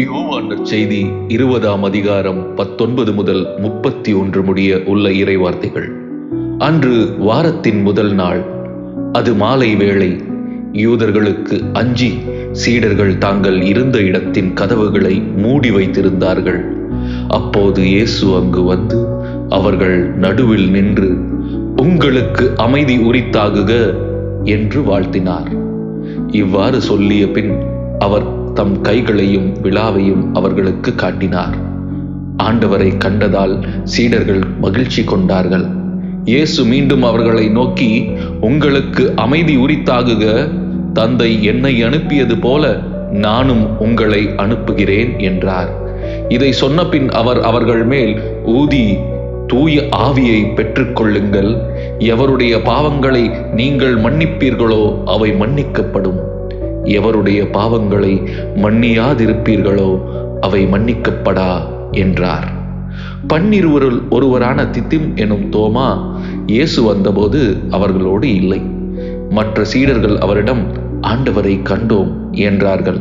யோவான் செய்தி இருபதாம் அதிகாரம் பத்தொன்பது முதல் முப்பத்தி ஒன்று முடிய உள்ள இறைவார்த்தைகள். அன்று வாரத்தின் முதல் நாள் அது மாலை வேளை யூதர்களுக்கு அஞ்சி சீடர்கள் தாங்கள் இருந்த இடத்தின் கதவுகளை மூடி வைத்திருந்தார்கள். அப்போது இயேசு அங்கு வந்து அவர்கள் நடுவில் நின்று உங்களுக்கு அமைதி உரித்தாகுக என்று வாழ்த்தினார். இவ்வாறு சொல்லிய பின் அவர் தம் கைகளையும் விழாவையும் அவர்களுக்கு காட்டினார். ஆண்டவரை கண்டதால் சீடர்கள் மகிழ்ச்சி கொண்டார்கள். இயேசு மீண்டும் அவர்களை நோக்கி உங்களுக்கு அமைதி உரித்தாகுக. தந்தை என்னை அனுப்பியது போல நானும் உங்களை அனுப்புகிறேன் என்றார். இதை சொன்னபின் அவர் அவர்கள் மேல் ஊதி தூய ஆவியை பெற்றுக்கொள்ளுங்கள். எவருடைய பாவங்களை நீங்கள் மன்னிப்பீர்களோ அவை மன்னிக்கப்படும். எவருடைய பாவங்களை மன்னியாதிருப்பீர்களோ அவை மன்னிக்கப்படா என்றார். பன்னிருவருள் ஒருவரான தித்திம் எனும் தோமா இயேசு வந்தபோது அவர்களோடு இல்லை. மற்ற சீடர்கள் அவரிடம் ஆண்டவரை கண்டோம் என்றார்கள்.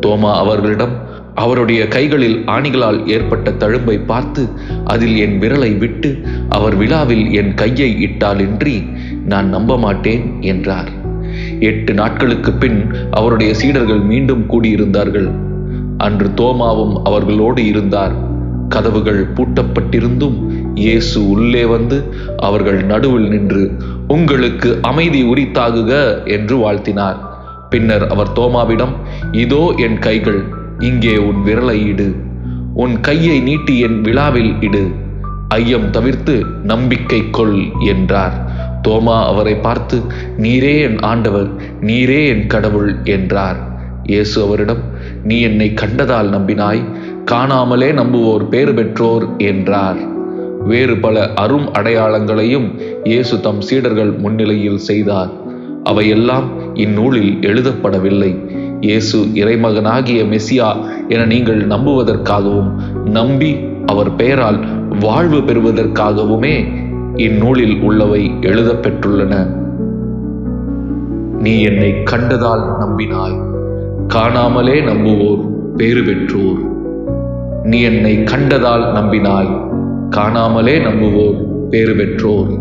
தோமா அவர்களிடம் அவருடைய கைகளில் ஆணிகளால் ஏற்பட்ட தழும்பை பார்த்து அதில் என் விரலை விட்டு அவர் விழாவில் என் கையை இட்டாலின்றி நான் நம்ப மாட்டேன் என்றார். எட்டு நாட்களுக்கு பின் அவருடைய சீடர்கள் மீண்டும் கூடியிருந்தார்கள். அன்று தோமாவும் அவர்களோடு இருந்தார். கதவுகள் பூட்டப்பட்டிருந்தும் இயேசு உள்ளே வந்து அவர்கள் நடுவில் நின்று உங்களுக்கு அமைதி உரித்தாகுக என்று வாழ்த்தினார். பின்னர் அவர் தோமாவிடம் இதோ என் கைகள் இங்கே உன் விரலை இடு. உன் கையை நீட்டி என் விழாவில் இடு. ஐயம் தவிர்த்து நம்பிக்கை கொள் என்றார். தோமா அவரை பார்த்து நீரே என் ஆண்டவர் நீரே என் கடவுள் என்றார். இயேசு அவரிடம் நீ என்னை கண்டதால் நம்பினாய் காணாமலே நம்புவோர் பேறு பெற்றோர் என்றார். வேறு பல அரும் அடையாளங்களையும் இயேசு தம் சீடர்கள் முன்னிலையில் செய்தார். அவையெல்லாம் இந்நூலில் எழுதப்படவில்லை. இயேசு இறைமகனாகிய மெசியா என நீங்கள் நம்புவதற்காகவும் நம்பி அவர் பெயரால் வாழ்வு பெறுவதற்காகவுமே இந்நூலில் உள்ளவை எழுதப்பெற்றுள்ளன. நீ என்னை கண்டதால் நம்பினாய். காணாமலே நம்புவோர் பேறு பெற்றோர். நீ என்னை கண்டதால் நம்பினாய். காணாமலே நம்புவோர் பேறு பெற்றோர்.